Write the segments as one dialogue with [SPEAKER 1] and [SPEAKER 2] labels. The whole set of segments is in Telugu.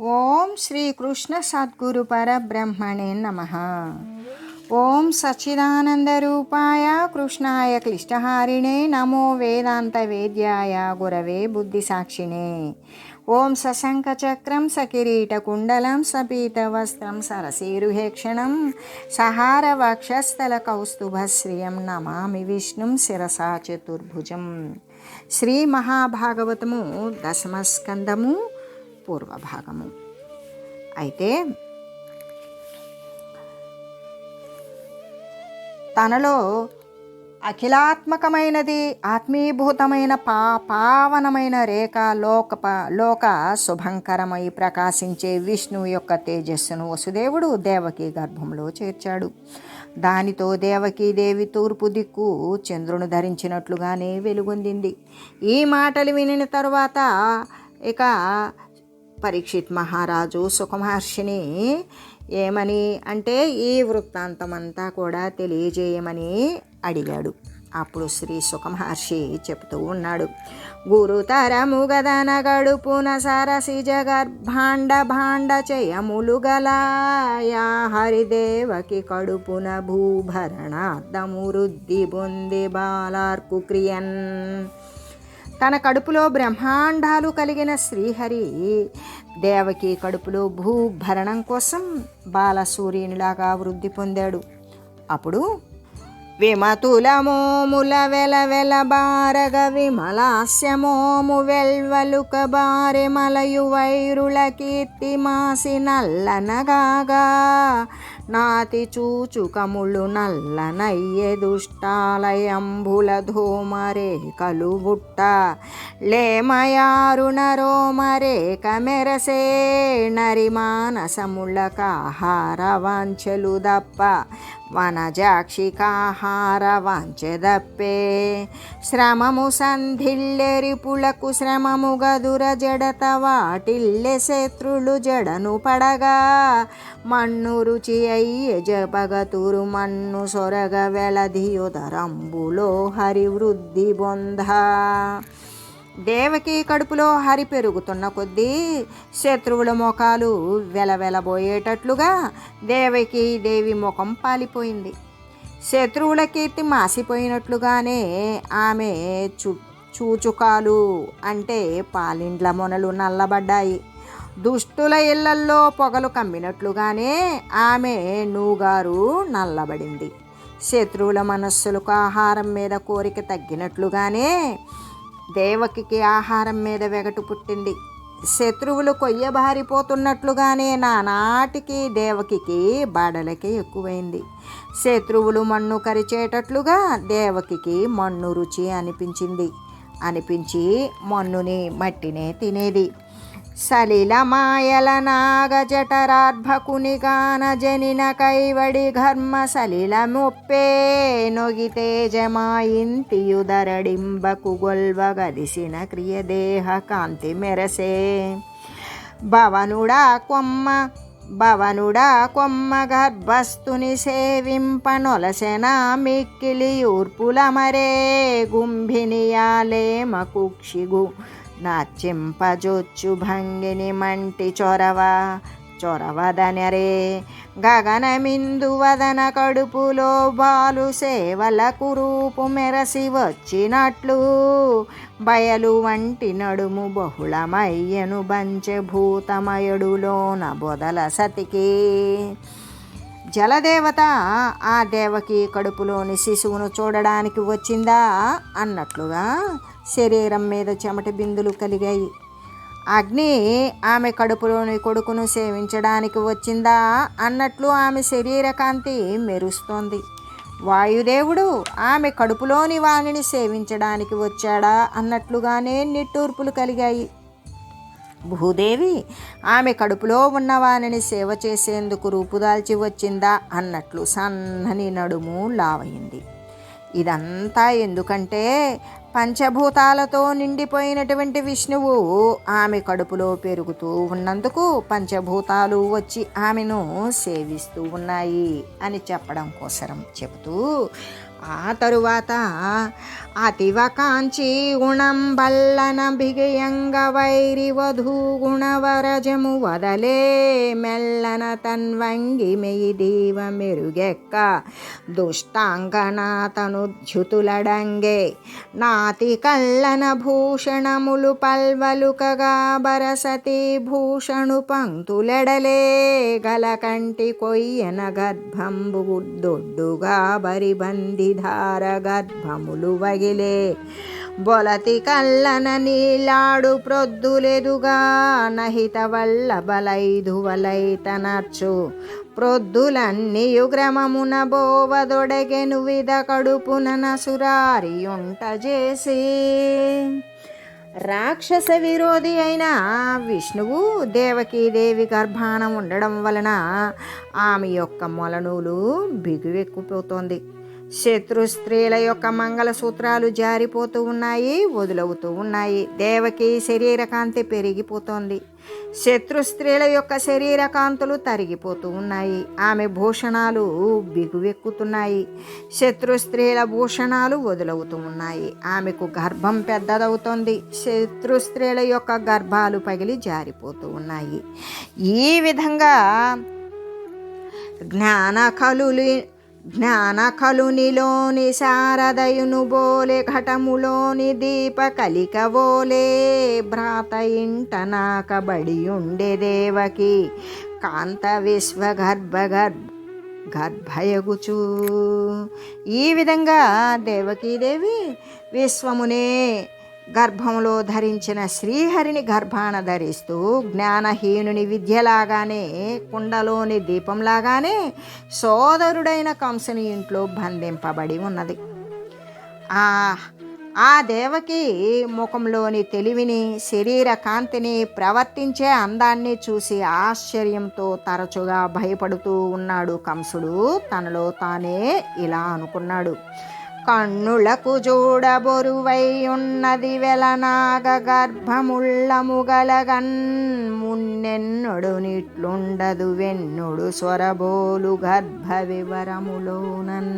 [SPEAKER 1] ఓం శ్రీకృష్ణ సద్గురు పరబ్రహ్మణే నమ. ఓం సచ్చిదానందరూపాయ కృష్ణాయ క్లిష్టహారిణే నమో వేదాంత వేద్యాయ గురవే బుద్ధిసాక్షిణే. ఓం సశంఖచక్రం సకిరీటకుండలం సపీతవస్త్రం సరసీరుహేక్షణం సహార వక్షస్థల కౌస్తుభశ్రియం నమామి విష్ణుం శిరసా చతుర్భుజం. శ్రీ మహాభాగవతము దశమస్కందము పూర్వభాగము అయితే తనలో అఖిలాత్మకమైనది ఆత్మీభూతమైన పా పావనమైన రేఖ లోక లోక శుభంకరమై ప్రకాశించే విష్ణువు యొక్క తేజస్సును వసుదేవుడు దేవకి గర్భంలో చేర్చాడు. దానితో దేవకీ దేవి తూర్పు దిక్కు చంద్రుని ధరించినట్లుగానే వెలుగొందింది. ఈ మాటలు వినిన తరువాత ఇక పరీక్షిత్ మహారాజు సుఖమహర్షిని ఏమని అంటే ఈ వృత్తాంతం అంతా కూడా తెలియజేయమని అడిగాడు. అప్పుడు శ్రీ సుఖమహర్షి చెప్తూ ఉన్నాడు. గురుతరము గదన గడుపున సరసి జగర్భాండ భాండ చయములు గలాయా హరిదేవకి కడుపున భూభరణార్థము వృద్ధి బొంది బాలార్కు క్రియన్. తన కడుపులో బ్రహ్మాండాలు కలిగిన శ్రీహరి దేవకి కడుపులో భూభరణం కోసం బాలసూర్యునిలాగా వృద్ధి పొందాడు. అప్పుడు విమతులమోముల వెలవెల బారగ విమలాస్యమోము వెల్వలుక బారె మలయు వైరుల కీర్తి మాసి నల్లనగాగా నాతి చూచుకములు నల్లనయ్యె దుష్టాలయంబుల ధూమరే కలుబుట్ట లేమయారుణ రోమరేక మెరసే నరి మానసములకాహార వాంఛలు దప్ప. వనజాక్షికాహార వాంచెదప్పే శ్రమము సంధిల్లెరిపులకు శ్రమము గదుర జడత వాటిల్లె శత్రులు జడను పడగా. మన్ను రుచి అయ్యె జపగతురు మన్ను సొరగ వెలధియుదరంబులో హరివృద్ధి బొంధ దేవకి కడుపులో హరి పెరుగుతున్న కొద్దీ శత్రువుల ముఖాలు వెలవెలబోయేటట్లుగా దేవకి దేవి ముఖం పాలిపోయింది. శత్రువుల కీర్తి మాసిపోయినట్లుగానే ఆమె చు చూచుకాలు అంటే పాలిండ్ల మొనలు నల్లబడ్డాయి. దుష్టుల ఇళ్ళల్లో పొగలు కమ్మినట్లుగానే ఆమె నూగారు నల్లబడింది. శత్రువుల మనస్సులకు ఆహారం మీద కోరిక తగ్గినట్లుగానే దేవకికి ఆహారం మీద వెగటు పుట్టింది. శత్రువులు కొయ్యబారిపోతున్నట్లుగానే నానాటికి దేవకికి బడలకి ఎక్కువైంది. శత్రువులు మన్ను కరిచేటట్లుగా దేవకికి మన్ను రుచి అనిపించింది. అనిపించి మన్నుని మట్టినే తినేది. సలిలమాయల నాగజఠరార్భకునిగాన జనిన కైవడి ఘర్మ సలిల మొప్పే తేజమాయింతి జమాయింతియుదరడింబకు గొల్వ గదిసిన క్రియదేహ కాంతి మెరసే భవనుడా కొమ్మ భవనుడా కొమ్మ గర్భస్థుని సేవింపనొలసెన మిక్కిలి ఊర్పులమరే గుంభినియాలే మకుక్షిగు నాచింపజొచ్చు భంగిని మంటి చొరవ చొరవదనరే గగనమిందు వదన కడుపులో బాలు సేవలకు రూపు మెరసి వచ్చినట్లు బయలు వంటి నడుము బహుళమయ్యను బంచభూతమయుడులోన బొదల సతికి. జలదేవత ఆ దేవకి కడుపులోని శిశువును చూడడానికి వచ్చిందా? అన్నట్లుగా శరీరం మీద చెమట బిందులు కలిగాయి. అగ్ని ఆమె కడుపులోని కొడుకును సేవించడానికి వచ్చిందా? అన్నట్లు ఆమె శరీర కాంతి మెరుస్తోంది. వాయుదేవుడు ఆమె కడుపులోని వాణిని సేవించడానికి వచ్చాడా? అన్నట్లుగానే నిట్టూర్పులు కలిగాయి. భూదేవి ఆమె కడుపులో ఉన్నవానిని సేవ చేసేందుకు రూపుదాల్చి వచ్చిందా అన్నట్లు సన్నని నడుము లావయింది. ఇదంతా ఎందుకంటే పంచభూతాలతో నిండిపోయినటువంటి విష్ణువు ఆమె కడుపులో పెరుగుతూ ఉన్నందుకు పంచభూతాలు వచ్చి ఆమెను సేవిస్తూ ఉన్నాయి అని చెప్పడం కోసరం చెబుతూ ఆ తరువాత అతివకాంచి గుణం బల్లన బిగయంగ వైరి వధూ గుణవరజము వదలే మెల్లన తన్వంగి మెయి దీవ మెరుగెక్క దుష్టాంగన తను నాతి కల్లన భూషణములు పల్వలుకగా బరసతి భూషణు పంక్తులెడలే గలకంటి కొయ్యన గర్భంబు దొడ్డుగా ధార గర్భములు వగిలే. బొలతి కల్లన నీలాడు ప్రొద్దులెదుగా నహిత వల్ల బలైదు వలైతనర్చు. ప్రొద్దులన్నీయు గ్రమమున బోవదొడగెను విధ కడుపున నసురారియుంట చేసి. రాక్షస విరోధి అయిన విష్ణువు దేవకీదేవి గర్భాన ఉండడం వలన ఆమె యొక్క మొలనూలు బిగువెక్కిపోతోంది. శత్రు స్త్రీల యొక్క మంగళసూత్రాలు జారిపోతూ ఉన్నాయి వదులవుతూ ఉన్నాయి. దేవకి శరీర కాంతి పెరిగిపోతోంది. శత్రు స్త్రీల యొక్క శరీర కాంతులు తరిగిపోతూ ఉన్నాయి. ఆమె భూషణాలు బిగువెక్కుతున్నాయి. శత్రు స్త్రీల భూషణాలు వదులవుతూ ఉన్నాయి. ఆమెకు గర్భం పెద్దదవుతోంది. శత్రు స్త్రీల యొక్క గర్భాలు పగిలి జారిపోతూ ఉన్నాయి. ఈ విధంగా జ్ఞాన కలులి జ్ఞాన కలునిలోని శారదయును బోలే ఘటములోని దీప కలికవోలే భ్రాత ఇంట నాకబడి ఉండే దేవకి కాంత విశ్వగర్భ గర్భ గర్భయగుచు. ఈ విధంగా దేవకీదేవి విశ్వమునే గర్భంలో ధరించిన శ్రీహరిని గర్భాన ధరిస్తూ జ్ఞానహీనుని విద్యలాగానే కుండలోని దీపంలాగానే సోదరుడైన కంసుని ఇంట్లో బంధింపబడి ఉన్నది. ఆ ఆ దేవకి ముఖంలోని తెలివిని శరీర కాంతిని ప్రవర్తించే అందాన్ని చూసి ఆశ్చర్యంతో తరచుగా భయపడుతూ ఉన్నాడు కంసుడు. తనలో తానే ఇలా అనుకున్నాడు. కన్నులకు చూడబొరువై ఉన్నది వెలనాగ గర్భముళ్ళము గలగన్ మున్నెన్నడు నిట్లుండదు వెన్నుడు స్వరబోలు గర్భ వివరములోనన్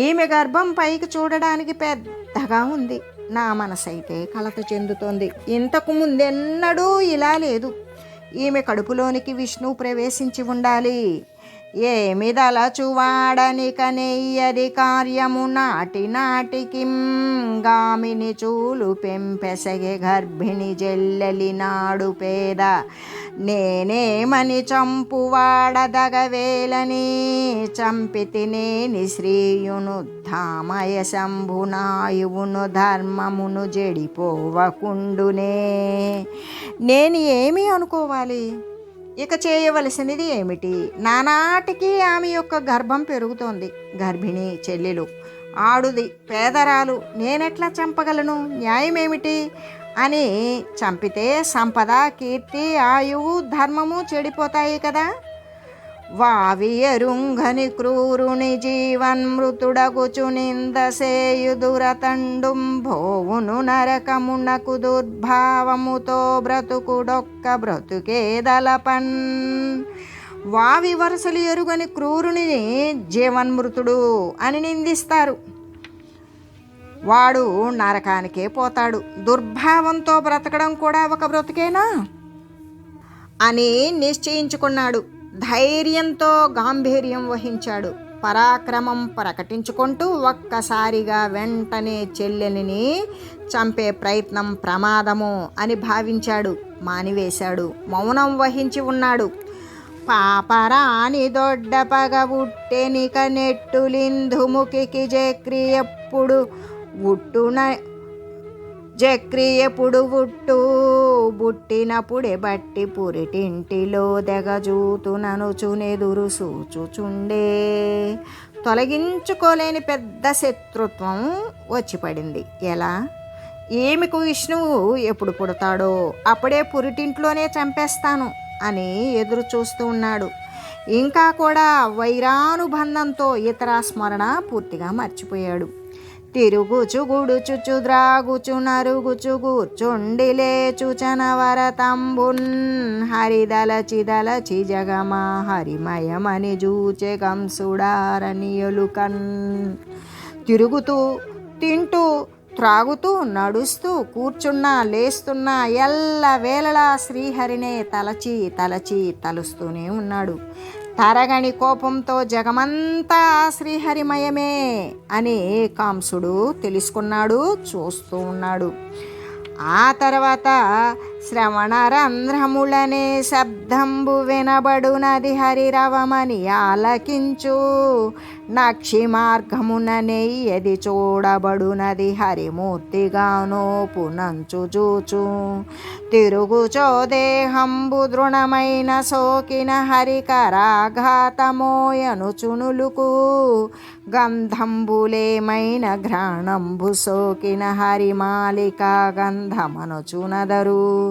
[SPEAKER 1] ఈమె గర్భం పైకి చూడడానికి పెద్దగా ఉంది నా మనసైతే కలత చెందుతోంది ఇంతకు ముందెన్నడూ ఇలా లేదు ఈమె కడుపులోనికి విష్ణువు ప్రవేశించి ఉండాలి ఏమిదలచువాడనిక కనెయ్యది కార్యము నాటి నాటికి గామిని చూలు పెంపెసగే గర్భిణి జల్లెలి నాడు పేద. నేనేమని చంపువాడదగవేలని చంపితినేని శ్రీయును ధామయ శంభునాయువును ధర్మమును జడిపోవకుండునే. నేను ఏమి అనుకోవాలి? ఇక చేయవలసినది ఏమిటి? నానాటికి ఆమె యొక్క గర్భం పెరుగుతోంది. గర్భిణి చెల్లెలు. ఆడుది పేదరాలు నేనెట్లా చంపగలను? న్యాయమేమిటి? అని చంపితే సంపద కీర్తి ఆయువు ధర్మము చెడిపోతాయి కదా? వావియరుంగని క్రూరుని జీవన్మృతుడగుచు నిందసేయుదురతండుం భోవును నరకమునకు దుర్భావముతో బ్రతుకుడొక్క బ్రతుకేదలపన్. వావి వరుసలు ఎరుగని క్రూరుని జీవన్మృతుడు అని నిందిస్తారు. వాడు నరకానికే పోతాడు. దుర్భావంతో బ్రతకడం కూడా ఒక బ్రతుకేనా? అని నిశ్చయించుకున్నాడు. ధైర్యంతో గాంభీర్యం వహించాడు. పరాక్రమం ప్రకటించుకుంటూ ఒక్కసారిగా వెంటనే చెల్లెలిని చంపే ప్రయత్నం ప్రమాదము అని భావించాడు. మానివేశాడు. మౌనం వహించి ఉన్నాడు. పాపరాని దొడ్డ పగ ఉట్టెనిక నెట్టులిందుముఖికి జక్రి ఎప్పుడు ఉట్టున జక్రి ఎప్పుడు ఉట్టు బుట్టినప్పుడే బట్టి పురిటింటిలో దెగజూతుననుచునెదురు సూచుచుండే. తొలగించుకోలేని పెద్ద శత్రుత్వం వచ్చి పడింది ఎలా? ఏమికు విష్ణువు ఎప్పుడు పుడతాడో అప్పుడే పురిటింట్లోనే చంపేస్తాను అని ఎదురు చూస్తూ ఉన్నాడు. ఇంకా కూడా వైరానుబంధంతో ఇతర స్మరణ పూర్తిగా మర్చిపోయాడు. తిరుగుచు గుడుచుచు ద్రాగుచు నరుగుచు కూర్చుండి లేచుచన వరతంబున్ హరిదల చిదల చిజగమా హరిమయమని జూచె కంసుడారనియలుకన్ తిరుగుతూ తింటూ త్రాగుతూ నడుస్తూ కూర్చున్నా లేస్తున్నా ఎల్ల వేళలా శ్రీహరినే తలచి తలచి తలుస్తూనే ఉన్నాడు. తరగని కోపంతో జగమంతా శ్రీహరిమయమే అని కాంసుడు తెలుసుకున్నాడు చూస్తూ ఉన్నాడు. ఆ తర్వాత శ్రవణరంధ్రములనే శబ్దంబు వినబడునది హరిరవమని ఆలకించు. నక్షి మార్గముననే ఎది చూడబడునది హరిమూర్తిగానో పునంచు చూచు. తిరుగుచో దేహంబు దృఢమైన సోకిన హరికరాఘాతమోయనుచునులుకు. గంధంబులేమైన ఘ్రాణంబు సోకిన హరిమాలిక గంధమనుచునదరు.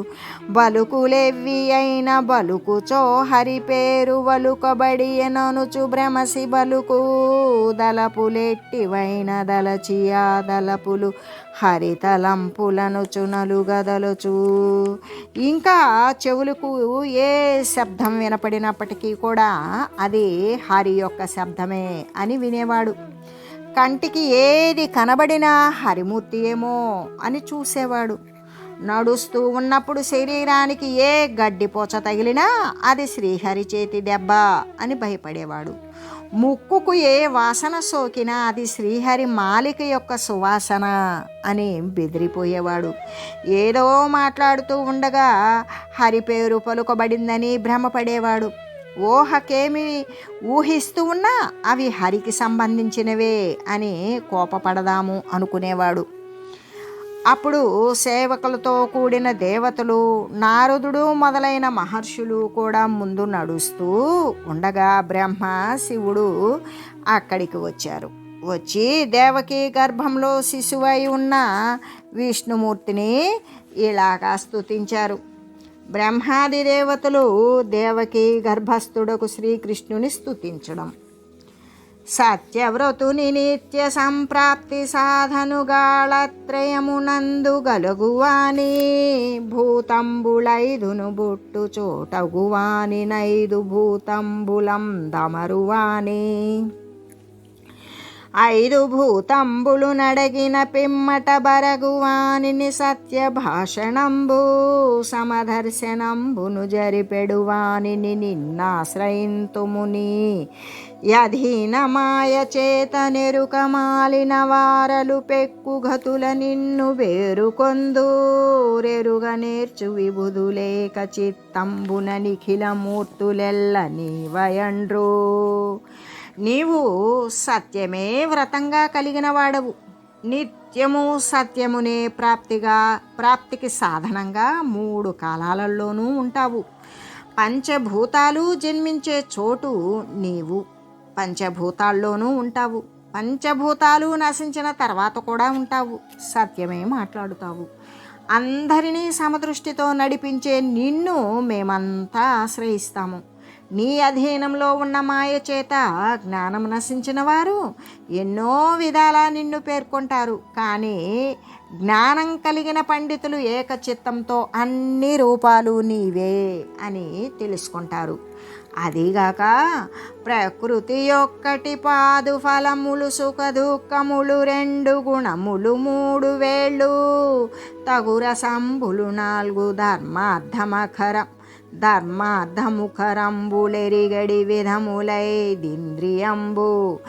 [SPEAKER 1] బలుకులెవ్వి అయిన బలుకుచో హరి పేరు వలుకబడి ఎననుచు భ్రమసి బలుకు. దళపులెట్టివైన దళచియా దళపులు హరితలంపులను చునలు గదలుచు ఇంకా చెవులకు ఏ శబ్దం వినపడినప్పటికీ కూడా అది హరి యొక్క శబ్దమే అని వినేవాడు. కంటికి ఏది కనబడినా హరిమూర్తి ఏమో అని చూసేవాడు. నడుస్తూ ఉన్నప్పుడు శరీరానికి ఏ గడ్డిపోచ తగిలినా అది శ్రీహరి చేతి దెబ్బ అని భయపడేవాడు. ముక్కుకు ఏ వాసన సోకినా అది శ్రీహరి మాలిక యొక్క సువాసన అని బెదిరిపోయేవాడు. ఏదో మాట్లాడుతూ ఉండగా హరి పేరు పలుకబడిందని భ్రమపడేవాడు. ఊహకేమి ఊహిస్తూ ఉన్నా అవి హరికి సంబంధించినవే అని కోపపడదాము అనుకునేవాడు. అప్పుడు సేవకులతో కూడిన దేవతలు నారదుడు మొదలైన మహర్షులు కూడా ముందు నడుస్తూ ఉండగా బ్రహ్మ శివుడు అక్కడికి వచ్చారు. వచ్చి దేవకి గర్భంలో శిశువై ఉన్న విష్ణుమూర్తిని ఇలాగా స్తుతించారు. బ్రహ్మాది దేవతలు దేవకి గర్భస్థుడకు శ్రీకృష్ణుని స్తుతించడం. సత్యవ్రతుని నిత్య సంప్రాప్తి సాధనుగాళత్రయమునందు గలుగువాని భూతంబులైదును బుట్టు చోటగువాని నైదు భూతంబులం దమరువాని. ఐదు భూతంబులు నడగిన పిమ్మట బరగువాని సత్య భాషణంబు సమదర్శనంబును జరిపెడువాని నిన్నాశ్రయింతుముని. యధీన మాయ చేత నెరుకమాలిన వారలు పెక్కుగతుల నిన్ను వేరుకొందూరెరుగ నేర్చు విబుధులేక చిత్తంబున నిఖిలమూర్తులెల్ల నీవయండ్రు. నీవు సత్యమే వ్రతంగా కలిగిన వాడవు. నిత్యము సత్యమునే ప్రాప్తిగా ప్రాప్తికి సాధనంగా మూడు కాలాలలోనూ ఉంటావు. పంచభూతాలు జన్మించే చోటు నీవు. పంచభూతాల్లోనూ ఉంటావు. పంచభూతాలు నశించిన తర్వాత కూడా ఉంటావు. సత్యమే మాట్లాడుతావు. అందరినీ సమదృష్టితో నడిపించే నిన్ను మేమంతా ఆశ్రయిస్తాము. నీ అధీనంలో ఉన్న మాయ చేత జ్ఞానం నశించిన వారు ఎన్నో విధాలా నిన్ను పేర్కొంటారు. కానీ జ్ఞానం కలిగిన పండితులు ఏకచిత్తంతో అన్ని రూపాలు నీవే అని తెలుసుకుంటారు. అదిగాక ప్రకృతి ఒక్కటి పాదు ఫలములు సుఖ దుఃఖములు రెండు గుణములు మూడు వేళ్ళు. తగుర సంబులు నాలుగు ధర్మార్థమఖరం ధర్మార్థముఖరంబులెరిగడి విధములైదింద్రియంబు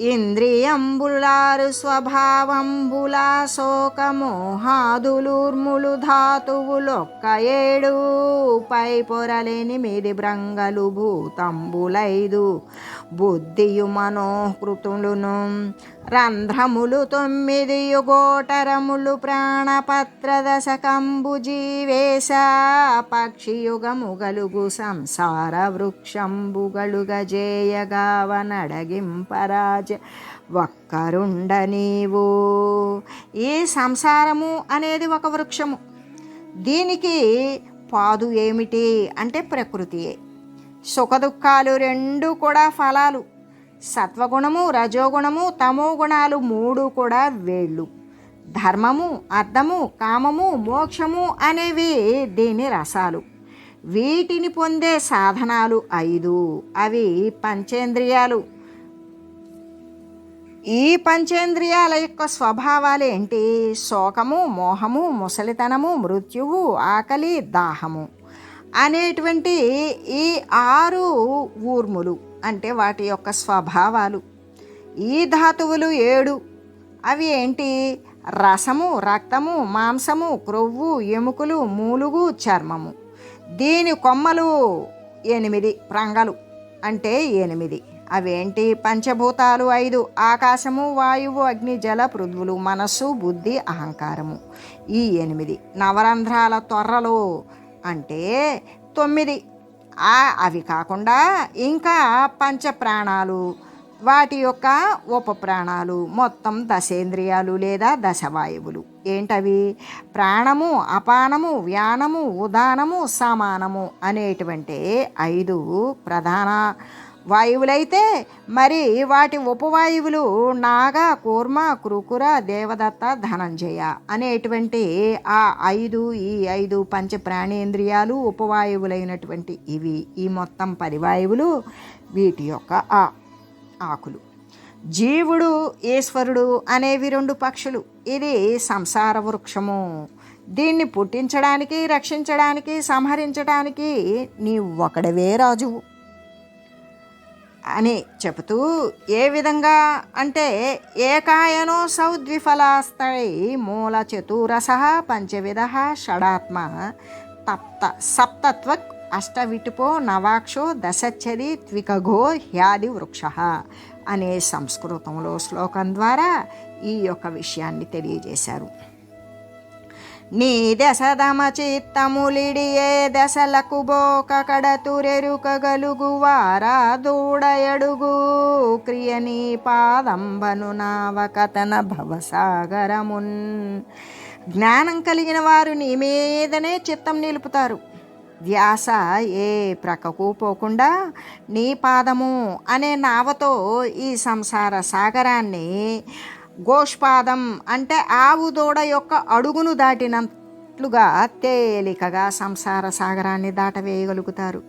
[SPEAKER 1] ఇంద్రియంబులారు స్వభావంబులా శోకమోహాదులూర్ములు ధాతువులొక్క ఏడు. పై పొరలెనిమిది బ్రంగలు భూతంబులైదు. బుద్ధియు మనోహృతులును రంధ్రములు తొమ్మిది యుగోటరములు ప్రాణపత్రదశ దశకంబు జీవేశ పక్షియుగము గలుగు సంసార వృక్షంబు గలుగజేయగావ నడగింపరాజ ఒక్కరుండ నీవు ఈ సంసారము అనేది ఒక వృక్షము. దీనికి పాదు ఏమిటి అంటే ప్రకృతియే. సుఖదుఖాలు రెండు కూడా ఫలాలు. సత్వగుణము రజోగుణము తమో గుణాలు మూడు కూడా వేళ్ళు. ధర్మము అర్థము కామము మోక్షము అనేవి దీని రసాలు. వీటిని పొందే సాధనాలు ఐదు. అవి పంచేంద్రియాలు. ఈ పంచేంద్రియాల యొక్క స్వభావాలు ఏంటి? శోకము మోహము ముసలితనము మృత్యువు ఆకలి దాహము అనేటువంటి ఈ ఆరు ఊర్ములు. అంటే వాటి యొక్క స్వభావాలు. ఈ ధాతువులు ఏడు. అవి ఏంటి? రసము రక్తము మాంసము క్రొవ్వు ఎముకలు మూలుగు చర్మము. దీని కొమ్మలు ఎనిమిది ప్రంగలు అంటే ఎనిమిది. అవేంటి? పంచభూతాలు ఐదు ఆకాశము వాయువు అగ్ని జల పృథ్వులు మనస్సు బుద్ధి అహంకారము. ఈ ఎనిమిది నవరంధ్రాల త్వరలు అంటే తొమ్మిది. అవి కాకుండా ఇంకా పంచ ప్రాణాలు వాటి యొక్క ఉప ప్రాణాలు మొత్తం దశేంద్రియాలు లేదా దశవాయువులు. ఏంటవి? ప్రాణము అపానము వ్యానము ఉదానము సమానము అనేటువంటి ఐదు ప్రధాన వాయువులైతే మరి వాటి ఉపవాయువులు నాగ కూర్మ కృకుర దేవదత్త ధనంజయ అనేటువంటి ఆ ఐదు ఈ ఐదు పంచ ప్రాణేంద్రియాలు ఉపవాయువులైనటువంటి ఇవి ఈ మొత్తం పది వాయువులు వీటి యొక్క ఆ ఆకులు. జీవుడు ఈశ్వరుడు అనేవి రెండు పక్షులు. ఇది సంసార వృక్షము. దీన్ని పుట్టించడానికి రక్షించడానికి సంహరించడానికి నీవు ఒకడవే రాజువు. అని చెబుతూ ఏ విధంగా అంటే ఏకాయనో సౌద్విఫలాస్తై మూల చతురస పంచవిధ షడాత్మ తప్త సప్తత్వ అష్టవిటుపో నవాక్షో దశచ్చది త్వికఘో హ్యాది వృక్ష అనే సంస్కృతంలో శ్లోకం ద్వారా ఈ యొక్క విషయాన్ని తెలియజేశారు. నీ దశదమ చిత్తములిడి దశలకు బోక కడతురెరుకగలుగు వారా దూడయడుగు. క్రియ నీ పాదంబను నావకతన భవసాగరమున్. జ్ఞానం కలిగిన వారు నీ మీదనే చిత్తం నిలుపుతారు. ధ్యాస ఏ ప్రక్కకు పోకుండా నీ పాదము అనే నావతో ఈ సంసార సాగరాన్ని గోష్పాదం అంటే ఆవు దూడ యొక్క అడుగును దాటినట్లుగా తేలికగా సంసార సాగరాన్ని దాటవేయగలుగుతారు.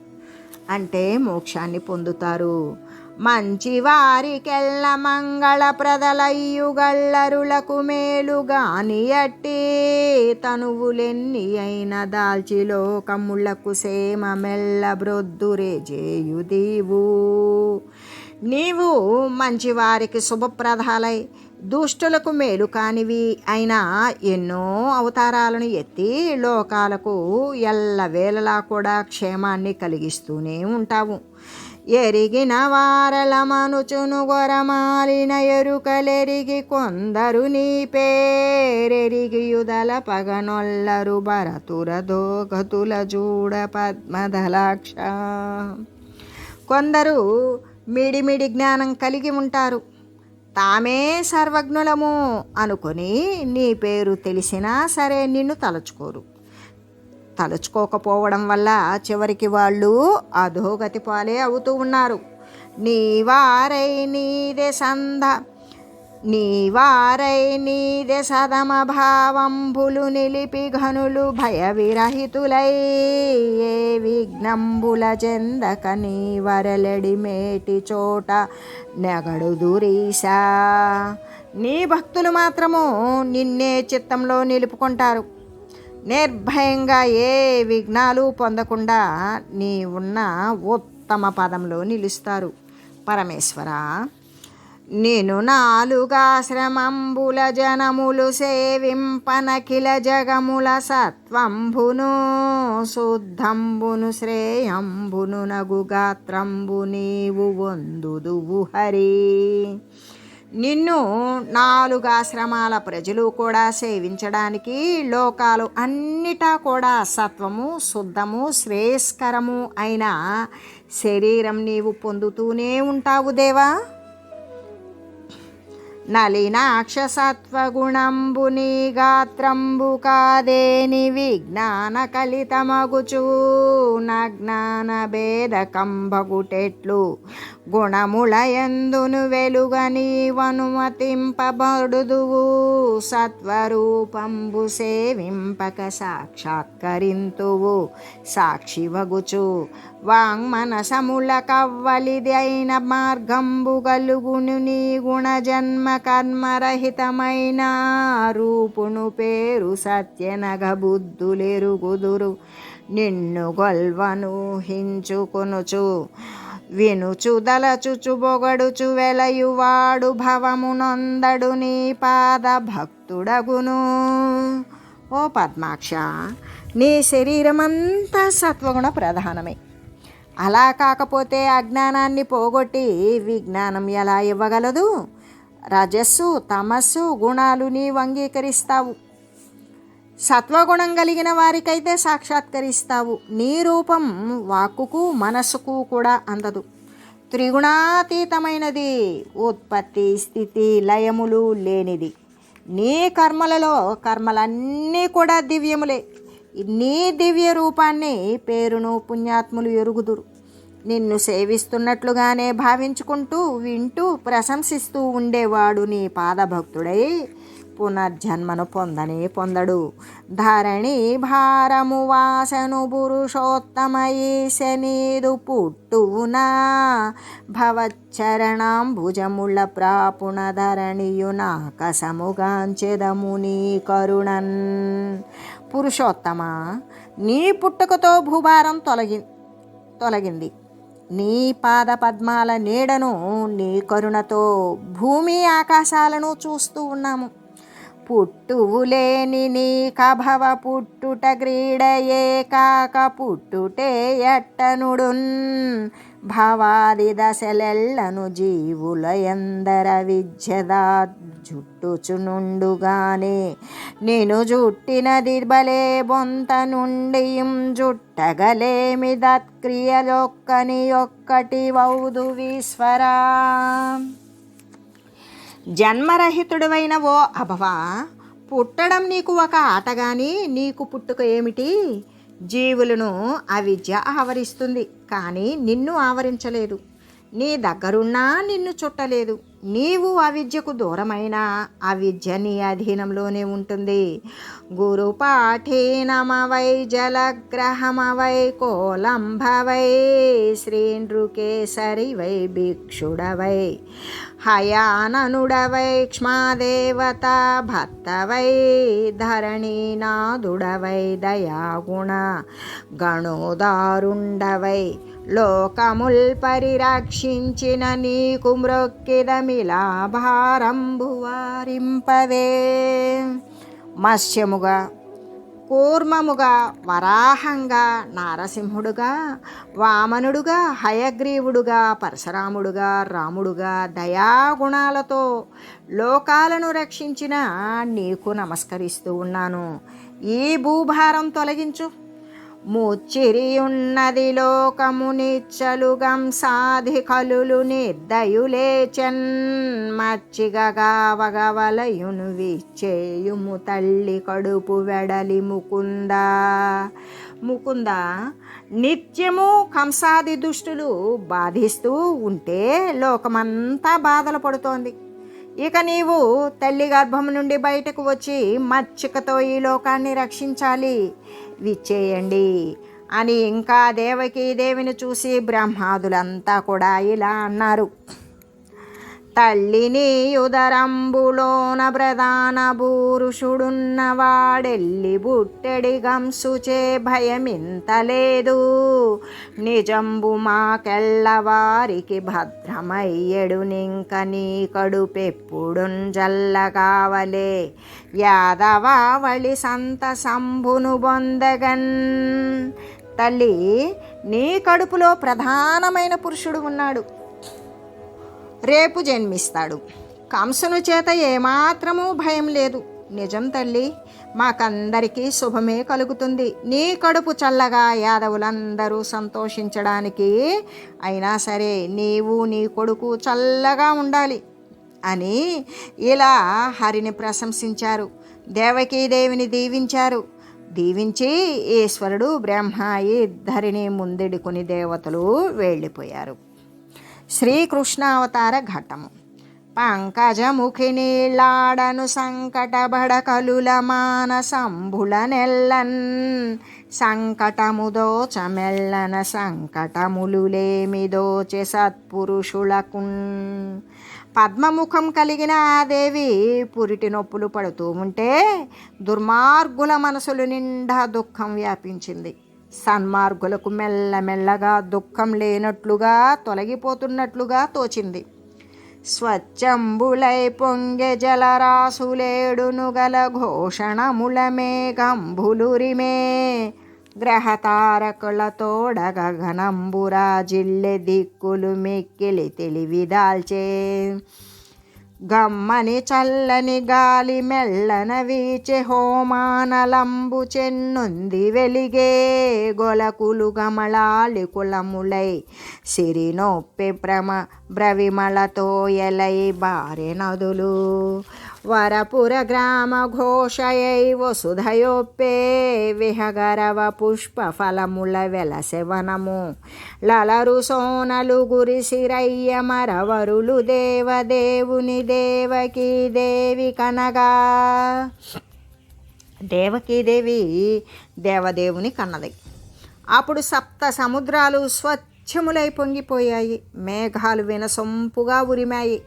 [SPEAKER 1] అంటే మోక్షాన్ని పొందుతారు. మంచి వారికెల్ల మంగళప్రదలయ్యుగళ్ళరులకు మేలుగాని అట్టి తనువులెన్ని అయిన దాల్చిలో కమ్ముళ్ళకు సేమ మెల్ల బ్రొద్దురే జేయుదీవు. నీవు మంచివారికి శుభప్రదాలై దుష్టులకు మేలు కానివి అయినా ఎన్నో అవతారాలను ఎత్తి లోకాలకు ఎల్లవేళలా కూడా క్షేమాన్ని కలిగిస్తూనే ఉంటావు. ఎరిగిన వారల మనుచును గొరమాలిన ఎరుకలెరిగి కొందరు నీ పేరెరిగి యుదల పగనొల్లరు భరతుర దోగతుల చూడ పద్మధలాక్ష కొందరు మిడిమిడి జ్ఞానం కలిగి ఉంటారు. తామే సర్వజ్ఞులము అనుకొని నీ పేరు తెలిసినా సరే నిన్ను తలుచుకోరు. తలుచుకోకపోవడం వల్ల చివరికి వాళ్ళు అధోగతి పాలే అవుతూ ఉన్నారు. నీ వారై నీదే సంధ నీ వారై నీదే సదమభావంబులు నిలిపి ఘనులు భయ విరహితులై ఏ విఘ్నంబుల చెందక నీ మేటి చోట నెగడు దురీసా నీ భక్తులు మాత్రము నిన్నే చిత్తంలో నిలుపుకుంటారు. నిర్భయంగా ఏ విఘ్నాలు పొందకుండా నీ ఉన్న ఉత్తమ పదంలో నిలుస్తారు. పరమేశ్వర. నేను నాలుగాశ్రమంబుల జనములు సేవింపనఖిల జగముల సత్వంబును శుద్ధంబును శ్రేయంబును నగు గాత్రంబు నీవు వందుదువు హరి. నిన్ను నాలుగు ఆశ్రమాల ప్రజలు కూడా సేవించడానికి లోకాలు అన్నిటా కూడా సత్వము శుద్ధము శ్రేయస్కరము అయిన శరీరం నీవు పొందుతూనే ఉంటావు దేవా. నలినాక్షసత్వగుణంబుని గాత్రంబు కాదేని విజ్ఞాన కలితమగుచూ నజ్ఞాన భేద గుణములయందును గుణముల ఎందును వెలుగని వనుమతింపబడుదువు సత్వరూపంబు సేవింపక సాక్షాత్కరింతువు. సాక్షివగుచు వాంగ్మనసముల కవ్వలిది అయిన మార్గంబు గలుగును నీ గుణజన్మ కర్మరహితమైన రూపును పేరు సత్యనగ బుద్ధులెరుగుదురు నిన్ను గొల్వను హించుకొనుచు వినుచు దలచుచు బొగడుచు వెలయువాడు భవమునొందడు నీ పాద భక్తుడగును. ఓ పద్మాక్ష నీ శరీరమంతా సత్వగుణ ప్రధానమే. అలా కాకపోతే అజ్ఞానాన్ని పోగొట్టి విజ్ఞానం ఎలా ఇవ్వగలదు? రజస్సు తమస్సు గుణాలు నీవు అంగీకరిస్తావు. సత్వగుణం కలిగిన వారికైతే సాక్షాత్కరిస్తావు. నీ రూపం వాక్కుకు మనస్సుకు కూడా అందదు. త్రిగుణాతీతమైనది ఉత్పత్తి స్థితి లయములు లేనిది. నీ కర్మలలో కర్మలన్నీ కూడా దివ్యములే. నీ దివ్య రూపాన్ని పేరును పుణ్యాత్ములు ఎరుగుదురు. నిన్ను సేవిస్తున్నట్లుగానే భావించుకుంటూ వింటూ ప్రశంసిస్తూ ఉండేవాడు నీ పాదభక్తుడై పునర్జన్మను పొందనే పొందడు. ధరణి భారము వాసను పురుషోత్తమయీశనీదు పుట్టువునా. భవచ్చరణాంభుజముల ప్రాపుణ ధరణియునా కసముగాంచెదము నీ కరుణన్. పురుషోత్తమ నీ పుట్టుకతో భూభారం తొలగి తొలగింది. నీ పాద పద్మాల నీడను నీ కరుణతో భూమి ఆకాశాలను చూస్తూ ఉన్నాము. పుట్టువులేని నీ కభవ పుట్టుట క్రీడయే కాక పుట్టుటే ఎట్టనుడున్. భవాది దశలెల్లను జీవుల ఎందర విద్యదా జుట్టుచునుండుగానే. నేను జుట్టినది బలే బొంత నుండి జుట్టగలేమి దత్క్రియలొక్కని ఒక్కటి వౌదు ఈశ్వరా జన్మరహితుడివైన ఓ అభవా పుట్టడం నీకు ఒక ఆటగాని నీకు పుట్టుక ఏమిటి? జీవులను అవిద్య ఆవరిస్తుంది కానీ నిన్ను ఆవరించలేదు. నీ దగ్గరున్నా నిన్ను చుట్టలేదు. నీవు అవిద్యకు దూరమైన అవిద్య నీ అధీనంలోనే ఉంటుంది. గురు పాఠీనమవై జలగ్రహమవై కోలంభవై శ్రీనృకేసరి వై భిక్షుడవై. హయాననుడవై క్ష్మాదేవత భర్తవై ధరణీనాథుడవై దయాగుణ గణోదారుండవై లోకముల్ పరిరక్షించిన నీకు మ్రొక్కిదమిలా భారంభువారింపవే మత్స్యముగా కూర్మముగా వరాహంగా నారసింహుడుగా వామనుడుగా హయగ్రీవుడుగా పరశురాముడుగా రాముడుగా దయాగుణాలతో లోకాలను రక్షించిన నీకు నమస్కరిస్తూ ఉన్నాను. ఈ భూభారం తొలగించు. ముచ్చిరియున్నది లోకము నిచ్చలుగం సాధి కలులు నిర్దయులేచన్ మచ్చిగగా వగవలయును విచ్చేయుము తల్లి కడుపు వెడలి ముకుంద. ముకుంద నిత్యము కంసాది దుష్టులు బాధిస్తూ ఉంటే లోకమంతా బాధలు పడుతోంది. ఇక నీవు తల్లి గర్భం నుండి బయటకు వచ్చి మచ్చికతో ఈ లోకాన్ని రక్షించాలి. విచ్చేయండి అని ఇంకా దేవకి దేవిని చూసి బ్రహ్మాదులంతా కూడా ఇలా అన్నారు. తల్లిని ఉదరంబులోన ప్రధాన బూరుషుడున్నవాడెల్లి బుట్టెడి గంసుచే భయమింతలేదు. నిజంబు మాకెళ్ళవారికి భద్రమయ్యడు నింక నీ కడుపెప్పుడున్ జల్లగావలే యాదవావళి సంత సంభును బొందగన్. తల్లి నీ కడుపులో ప్రధానమైన పురుషుడు ఉన్నాడు. రేపు జన్మిస్తాడు. కంసును చేత ఏమాత్రమూ భయం లేదు. నిజం తల్లి మాకందరికీ శుభమే కలుగుతుంది. నీ కడుపు చల్లగా యాదవులందరూ సంతోషించడానికి అయినా సరే నీవు నీ కొడుకు చల్లగా ఉండాలి అని ఇలా హరిని ప్రశంసించారు. దేవకీదేవిని దీవించారు. దీవించి ఈశ్వరుడు బ్రహ్మ ఇద్దరిని ముందెడుకుని దేవతలు వెళ్ళిపోయారు. శ్రీకృష్ణావతార ఘట్టము పంకజముఖిని లాడను సంకటబడకలుల మానసంభుల నెల్లన్. సంకటముదోచమెల్లన సంకటములులేమిదోచె సంకటములు సత్పురుషులకు పద్మముఖం కలిగిన ఆ దేవి పురిటి నొప్పులు పడుతూ ఉంటే దుర్మార్గుల మనసులు నిండా దుఃఖం వ్యాపించింది. సన్మార్గులకు మెల్లమెల్లగా దుఃఖం లేనట్లుగా తొలగిపోతున్నట్లుగా తోచింది. స్వచ్ఛంబులై పొంగె జలరాసులేడును గల ఘోషణముల మేఘంబులురిమే గ్రహతారకులతోడ గగనంబురా జిల్లె దిక్కులు మిక్కిలి తెలివిదాల్చే. గమ్మని చల్లని గాలి మెల్లన వీచె హోమానలంబు చెన్నుంది వెలిగే గొలకులు గమళాలి కులములై. సిరినొప్పి భ్రమ బ్రవిమలతో ఎలై బారె నదులు. వరపుర గ్రామ ఘోషయై విహగరవ పుష్ప ఫలముల వెలసెవనము లలరు సోనలు గురిసిరయ్య మరవరులు దేవదేవుని దేవకీ దేవి కనగా దేవకీదేవి దేవదేవుని కన్నది. అప్పుడు సప్త సముద్రాలు స్వచ్ఛములై పొంగిపోయాయి. మేఘాలు వినసొంపుగా ఉరిమాయి.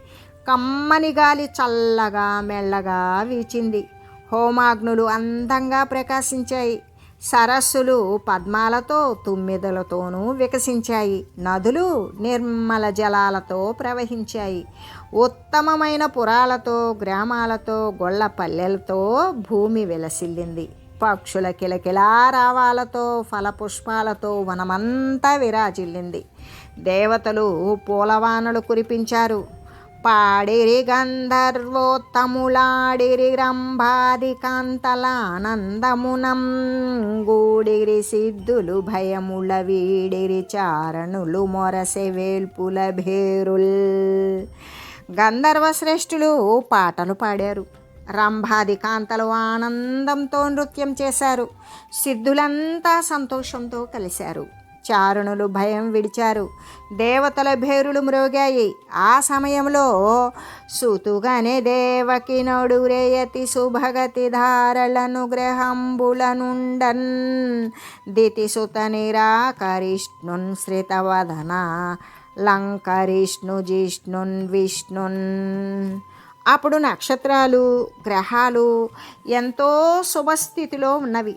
[SPEAKER 1] కమ్మని గాలి చల్లగా మెల్లగా వీచింది. హోమాగ్నులు అందంగా ప్రకాశించాయి. సరస్సులు పద్మాలతో తుమ్మిదలతోనూ వికసించాయి. నదులు నిర్మల జలాలతో ప్రవహించాయి. ఉత్తమమైన పురాలతో గ్రామాలతో గొళ్ళ పల్లెలతో భూమి విలసిల్లింది. పక్షుల కిలకిలా రావాలతో ఫలపుష్పాలతో వనమంతా విరాజిల్లింది. దేవతలు పూలవానలు కురిపించారు. పాడిరి గంధర్వోత్తములాడిరి రంభాది కాంతలానందమునం గూడిరి సిద్ధులు భయముల వీడిరి చారణులు మొరసె వేల్పుల భేరుల్. గంధర్వ శ్రేష్ఠులు పాటలు పాడారు. రంభాది కాంతలు ఆనందంతో నృత్యం చేశారు. సిద్ధులంతా సంతోషంతో కలిశారు. చారుణులు భయం విడిచారు. దేవతల భేరులు మ్రోగాయి. ఆ సమయంలో సుతుగానే దేవకి నడురేయతి సుభగతి ధారలను గ్రహంబులనుండన్. దితి సుత నిరాకరిష్ణున్ శ్రితవదన లంకరిష్ణు జిష్ణున్ విష్ణున్. అప్పుడు నక్షత్రాలు గ్రహాలు ఎంతో శుభస్థితిలో ఉన్నవి.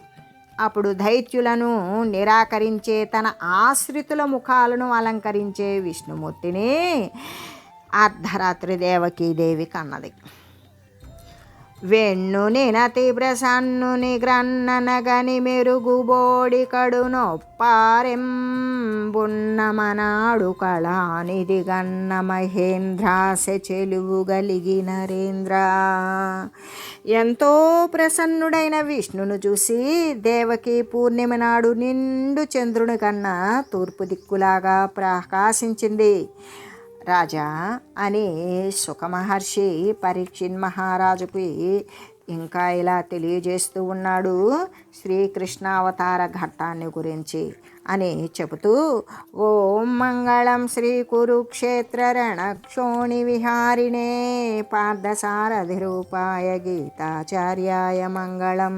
[SPEAKER 1] అప్పుడు దైత్యులను నిరాకరించే తన ఆశ్రితుల ముఖాలను అలంకరించే విష్ణుమూర్తిని అర్ధరాత్రి దేవకీదేవి కన్నది. వెన్నుని నతి ప్రసన్నుని గ్రన్ననగని మెరుగుబోడి కడు నొప్పారెంబున్నమనాడు కళానిది గన్న మహేంద్రాస చెలువు గలిగి నరేంద్ర. ఎంతో ప్రసన్నుడైన విష్ణును చూసి దేవకి పూర్ణిమ నాడు నిండు చంద్రుని కన్నా తూర్పు దిక్కులాగా ప్రకాశించింది. రాజా అని సుఖమహర్షి పరీక్షిన్ మహారాజుకి ఇంకా ఇలా తెలియజేస్తూ ఉన్నాడు శ్రీకృష్ణావతార ఘట్టాన్ని గురించి అని చెబుతూ ఓం మంగళం శ్రీ కురుక్షేత్ర రణక్షోణి విహారిణే పార్థసారథి రూపాయ గీతాచార్యాయ మంగళం.